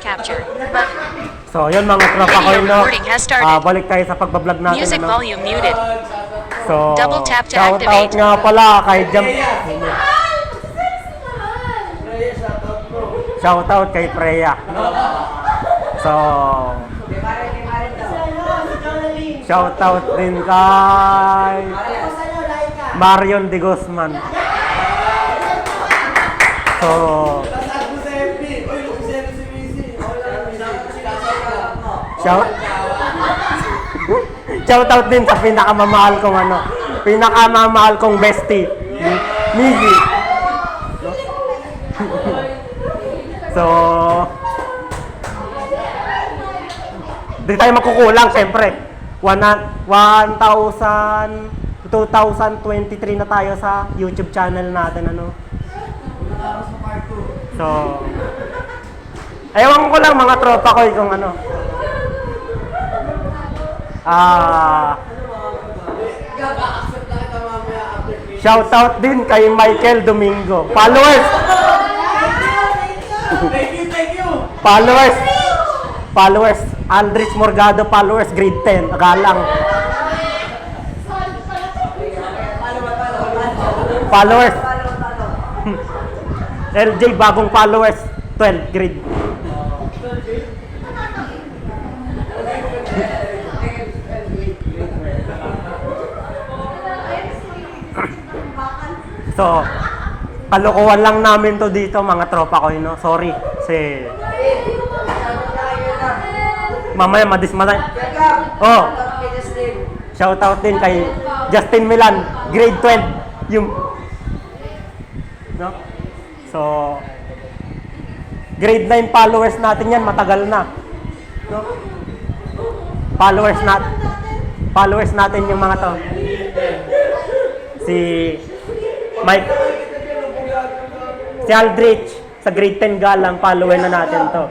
Capture. Button. So, yun mga tropa ko, no? recording has started. Ah, balik tayo sa pagbablog natin, Music ano? volume muted. So, Double tap to shout out activate. nga pala kay Jam... Shout out kay Freya. So, shout out din kay Marion De Guzman. So, shout Shout out din sa pinakamamahal kong ano, pinakamamahal kong bestie, Miggy. So, di tayo makukulang, syempre. One, 1,000, 2023 na tayo sa YouTube channel natin, ano. So, ewan ko lang mga tropa ko eh, kung ano. Ah, shout out din kay Michael Domingo. Followers, Thank you, thank you. followers, followers. Aldrich Morgado followers, grade 10. Agalang. Followers. LJ, bagong followers. 12, grade. So, kalokohan lang namin to dito mga tropa ko, you know? Sorry. Si... Mamaya madismatay. Oh, shout out din kay Justin Milan, grade 12. Yung... No? So, grade 9 followers natin yan, matagal na. No? Followers nat followers natin yung mga to. Si Mike Si Aldrich sa grade 10 galang follower na natin to.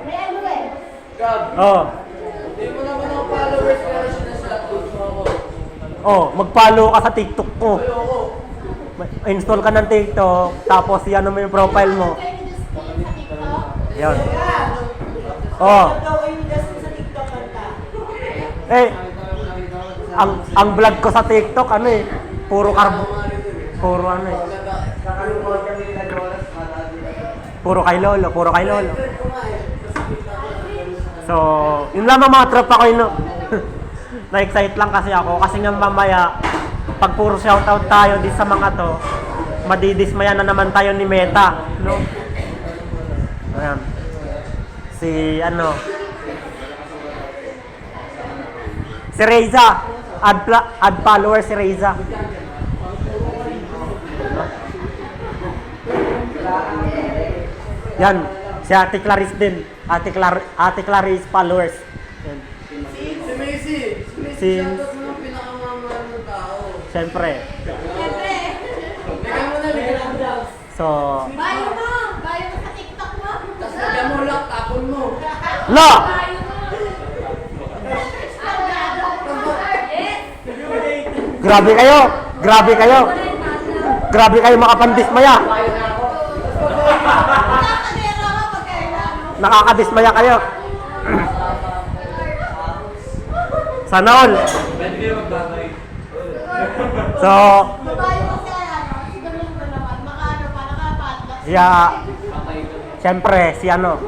Oh. Oh, mag-follow ka sa TikTok ko. Install ka ng TikTok, tapos ano mo yung profile mo. Yan. Oh. Eh, ang ang vlog ko sa TikTok ano eh, puro carbo. Puro ano eh. Puro kay Lolo, puro kay Lolo. So, yun lang mga tropa ko yun. Na-excite lang kasi ako kasi nga mamaya pag puro shoutout tayo di sa mga to, madidismaya na naman tayo ni Meta, no? Ayan. Si ano? Si Reza. Add, add follower si Reza. Yan. Si Ate Clarice din. Ate, Clar Ate Clarice followers. Yan. Si Macy. Si Macy, Si- shoutout mo ang pinakamamahal ng tao. Siyempre. Bigyan mo na, bigyan mo. So, Bayo mo! Bayo mo sa TikTok mo! Tapos lagyan mo lang, tapon mo. Bayo mo! Grabe kayo! Grabe kayo! Grabe kayo makapandismaya! Nakakadera Nakakadismaya kayo! Sana all! So, yeah, siyempre, si ano,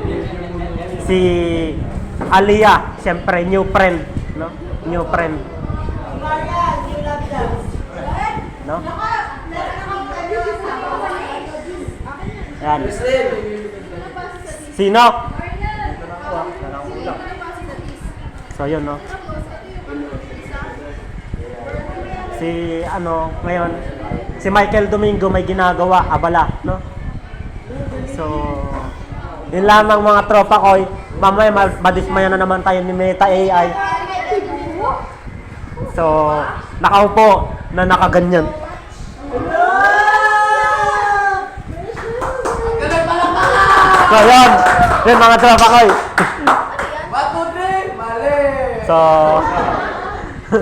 si Aliyah, siyempre, new friend, no? New friend, no? Ano. Yan. Sino? So, yun, no? Si, ano, ngayon, si Michael Domingo may ginagawa, abala, no? So, yun lamang mga tropa ko. Mamaya, ma- madismaya na naman tayo ni Meta AI. So, nakaupo na nakaganyan. Ganun pala pala! So, yun. Yun mga tropa ko. Two, three, mali! So,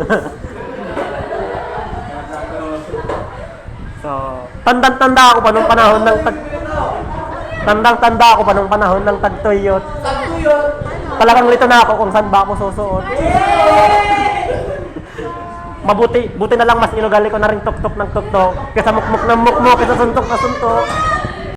so, tandang-tanda ako pa nung panahon ng tag... Tandang-tanda ako pa nung panahon ng tagtuyot. Tagtuyot. Talagang lito na ako kung saan ba ako susuot. Mabuti, buti na lang mas inugali ko na rin tok-tok ng tok-tok kaysa mukmuk ng mukmuk kaysa suntok na suntok.